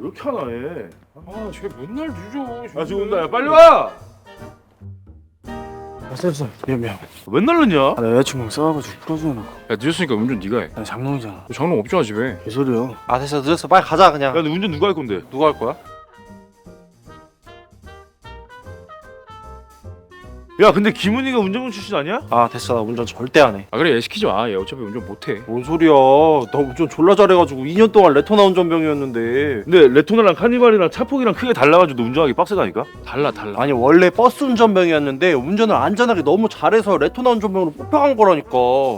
왜 이렇게 하나 해? 아, 쟤 맨날 늦어. 아 지금 온다. 야 빨리 와. 아, 쌤 쌤 미안 미안 맨날 늦냐? 아, 나 여자친구랑 싸워가지고 풀어주려고 야, 늦었으니까 운전 네가 해. 나 장롱이잖아 너 장롱 없잖아, 집에. 개소리야 아 됐어 늦었어 빨리 가자 그냥 야 근데 운전 누가 할 건데? 누가 할 거야? 야 근데 김은희가 운전면 출신 아니야? 아 됐어 나 운전 절대 안해뭔 아, 그래, 얘 시키지 마. 얘 어차피 운전 못해. 소리야 나 운전 졸라 잘해가지고 2년 동안 레토나 운전병이었는데 근데 레토나랑 카니발이랑 차폭이랑 크게 달라가지고 너 운전하기 빡세다니까? 달라, 달라. 아니 원래 버스 운전병이었는데 운전을 안전하게 너무 잘해서 레토나 운전병으로 뽑혀간 거라니까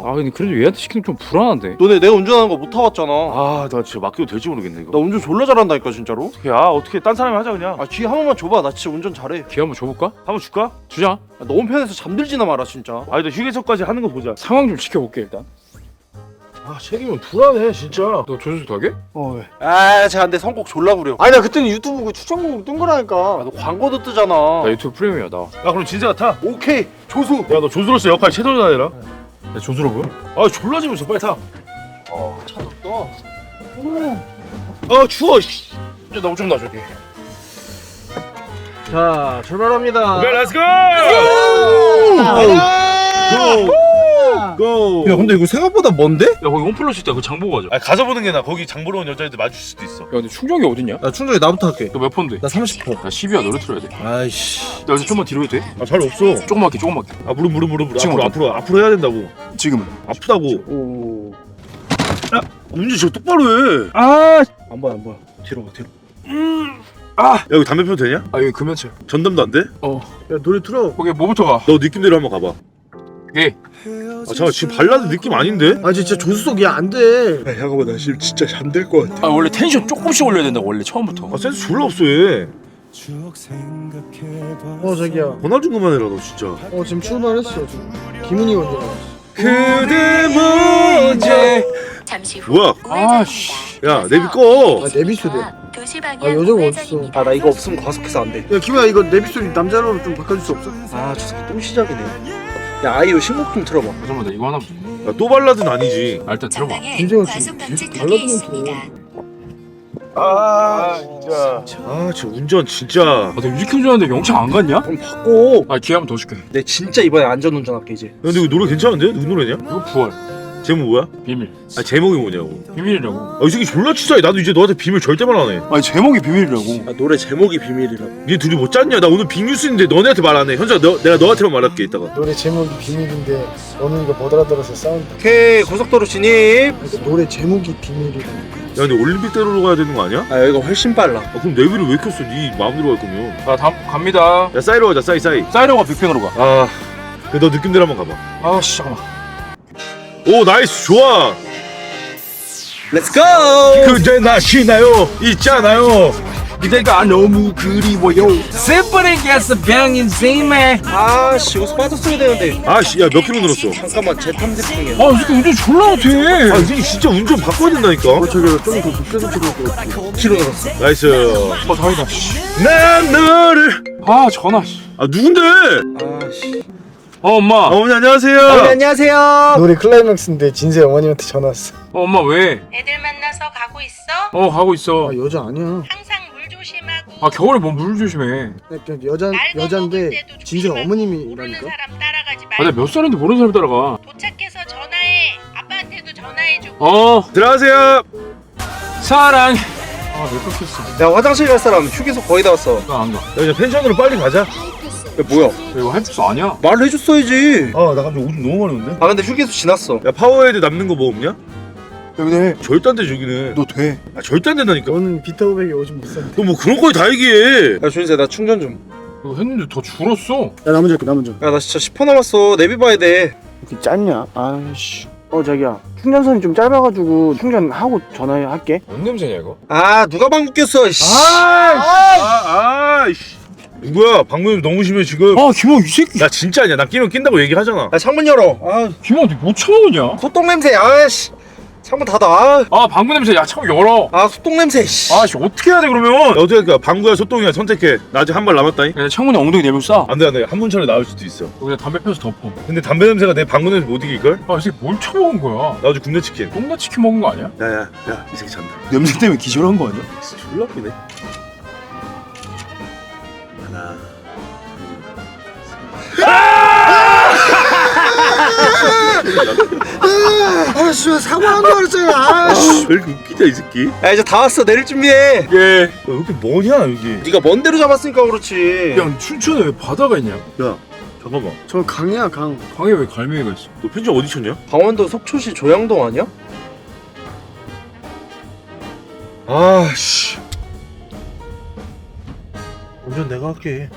아, 근데 그래도 얘한테 시키면 좀 불안한데. 너네 내가 운전하는 거 못 타봤잖아 아 나 진짜 맡겨도 될지 모르겠네 나 이거. 운전 졸라 잘한다니까 진짜로 야 어떻게 딴 사람이 하자 그냥. 아 뒤에 한 번만 줘봐 나 진짜 운전 잘해 기회 한번 줘볼까? 한번 줄까? 주자. 야, 너무 편해서 잠들지나 마라 진짜 아니 나 휴게소까지 하는 거 보자. 상황 좀 지켜볼게, 일단. 아 책임은 불안해 진짜. 너 조준수 더게? 어 왜? 아 제가 근데 성곡 졸라 부려 아니 나 그때는 유튜브 그 추천곡 뜬 거라니까 아, 너 광고도 뜨잖아 나 유튜브 프리미엄이야, 나. 야 그럼 진세가 타. 오케이 조수 야너 조수로서 역할 최선을 다해라. 야, 조수로 보여? 아 졸라 재밌어 빨리 타. 차 덥다 아 추워. 씨. 이제 너좀 놔줄게. 자 출발합니다 오케이 렛츠고. 고. 야 근데 이거 생각보다 먼데? 야, 거기 홈플러스 있다. 그 장보고 가자. 아 가서 보는 게 나. 거기 장 보러 온 여자애들 마주칠 수도 있어. 야, 근데 충전기 어딨냐? 나 충전기 나부터 할게 너 몇 폰데? 나 30%. 나 10이야, 너를 틀어야 돼. 나 아이씨 여기서 좀만 뒤로 해도 돼? 아 잘 없어. 조금만 할게, 조금만 할게. 아 무릎 무릎 무릎 무릎. 지금 앞으로 앞으로 앞으로 해야 된다고. 지금은. 아프다고. 오. 운전 진짜 똑바로 해. 아. 안 보여 안 보여. 뒤로 가 뒤로. 아. 야 여기 담배 피워도 되냐? 아, 여기 금연체. 전담도 안 돼? 어. 야 노래 틀어. 거기 뭐부터 가? 너 느낌대로 한번 가봐. 예. 아 잠깐 지금 발라드 느낌 아닌데? 아 진짜 조수석이야 안돼 야 잠깐만 나 지금 진짜 잠들 것 같아. 아, 원래 텐션 조금씩 올려야 된다, 원래 처음부터. 아 센스 졸라 없어 얘. 어 자기야 전화 좀 그만해라 너 진짜. 어 지금 출발했어 지금 김은희 언제 나왔어 그대 문제. 잠시 후 뭐야? 우회전입니다. 야 내비 꺼. 아 내비소리 도시 방향 아, 여자가 우회전입니다. 아 나 이거 없으면 과속해서 안 돼. 야 김우야 이거 내비 소리 남자로 좀 바꿔줄 수 없어? 아저 새끼 또 시작이네. 야 아이유 신곡 좀 틀어봐. 잠깐만, 나 이거 하나 보자. 야, 또 발라드는 아니지. 아, 일단 들어봐. 전방에 과속 방지 발라드는턱이 있습니다. 아 진짜. 아 진짜 운전 진짜. 아, 너 뮤직 켜주는데 영창 안 갔냐? 그럼 바꿔. 아, 기회 한 번 더 줄게. 내 진짜 이번에 안전 운전할게 이제. 야, 근데 이거 노래 괜찮은데? 누구 노래냐? 이거 부활. 제목 뭐야? 비밀. 아 제목이 뭐냐고. 비밀이라고. 아 이 새끼 졸라 치사해. 나도 이제 너한테 비밀 절대 말안 해. 아니, 제목이 비밀이라고. 아 노래 제목이 비밀이라고. 니 둘이 뭐 짰냐? 나 오늘 빅뉴스인데 너네한테 말 안 해. 현자 너 내가 너한테만 말할게 이따가. 노래 제목이 비밀인데 너는 이거 못 알아들어서 싸운다 오케이 고속도로 진입. 그러니까 노래 제목이 비밀이라고 야 근데 올림픽대로로 가야 되는 거 아니야? 아 여기가 훨씬 빨라. 아 그럼 내비를 왜 켰어? 니 마음대로 갈 거면. 자, 다음 갑니다. 야 싸이로 가자 싸이 싸이. 사이로가 빅뱅으로 가. 아. 그너 느낌대로 한번 가봐. 아, 씨, 잠깐만. 오 나이스 좋아. 렛츠 고. 그대 나시나요? 있잖아요. 그대가 너무 그리워요. 슬프게 해서 병인 짐에. 아씨 여기서 빠졌어야 되는데. 아씨 야 몇 킬로 늘었어? 잠깐만 제 탐지 중이야. 아, 이 새끼 운전 졸라 못해. 아, 이 새끼 진짜 운전 바꿔야 된다니까. 어 자기야 좀더 높여서 들어올게 키로 늘었어. 나이스. 어, 다행이다. 씨. 난 너를. 아, 전화. 씨. 아 누군데? 아 씨. 어, 엄마. 어, 어머니 안녕하세요. 어머니 안녕하세요. 노래 클라이맥스인데 진세 어머님한테 전화 왔어 엄마 왜? 애들 만나서 가고 있어? 어, 가고 있어. 아 여자 아니야 항상 물 조심하고. 아, 겨울에 뭐 물 조심해. 그냥 여자 날 먹을 여잔데 때도 진세 조심하고. 모르는 어머님이라니까 사람 따라가지 아, 나 말고. 몇 살인데 모르는 사람 따라가. 도착해서 전화해. 아빠한테도 전화해주고. 어, 들어가세요. 사랑. 아, 왜 끊겼어? 야 화장실 갈 사람 휴게소 거의 다 왔어. 야나안 가. 야 이제 펜션으로 빨리 가자. 뭐야? 야, 이거 할수 아니야. 말을 해줬어야지. 아 나 갑자기 오줌 너무 많이 온데. 아 근데 휴게소 지났어. 야 파워헤드 남는 거 뭐 없냐? 여기네. 절대 안 돼 저기는. 너 돼. 아 절대 안 된다니까. 너는 비타오백에 오줌 못 산대 너 뭐 그런 거에 다 얘기해. 야 준세 나 충전 좀. 이거 했는데 더 줄었어. 야 할게 나 먼저 야나 진짜 10% 남았어. 내비 봐야 돼. 이렇게 짧냐 아이씨 어 자기야 충전선이 좀 짧아가지고 충전하고 전화할게 뭔 냄새냐 이거? 아 누가 방귀 꼈어. 씨. 아, 아이씨. 누구야? 방금 너무 심해 지금. 아, 김호 이 새끼. 나 진짜 아니야. 나 끼면 낀다고 얘기하잖아. 야 창문 열어. 아 김호 너못 참아오냐? 소똥 냄새. 아씨. 창문 닫아. 아, 아, 방구 냄새. 야, 참 열어. 아 소똥 냄새. 씨. 아, 씨 어떻게 해야 돼 그러면? 야, 어떻게 할까? 방구야 소똥이야 선택해. 나 아직 한 발 남았다잉. 그냥 창문에 엉덩이 내밀 싸. 안돼 안돼 한 문차로 나올 수도 있어. 그냥 담배 펴서 덮어. 근데 담배 냄새가 내 방구 냄새 못 이길 걸? 아, 이 새끼 뭘 처먹은 거야? 나 어제 굽네 치킨. 똥나 치킨 먹은 거 아니야? 야야 야 이 새끼 잔다. 냄새 때문에 기절한 거 아니야? 졸라 크네. 아씨 사고한 거 알았잖아 아씨 왜 이렇게 웃기냐 이 새끼? 야 이제 다 왔어 내릴 준비해 예. 야, 왜 이렇게 뭐냐 여기? 네가 먼 데로 잡았으니까 그렇지 야 춘천에 왜 바다가 있냐? 야, 잠깐만. 저 강이야 강 방에 왜 갈매기가 있어? 너 편지 어디 쳤냐? 강원도 속초시 조양동 아니야? 아 씨. 운전 내가 할게.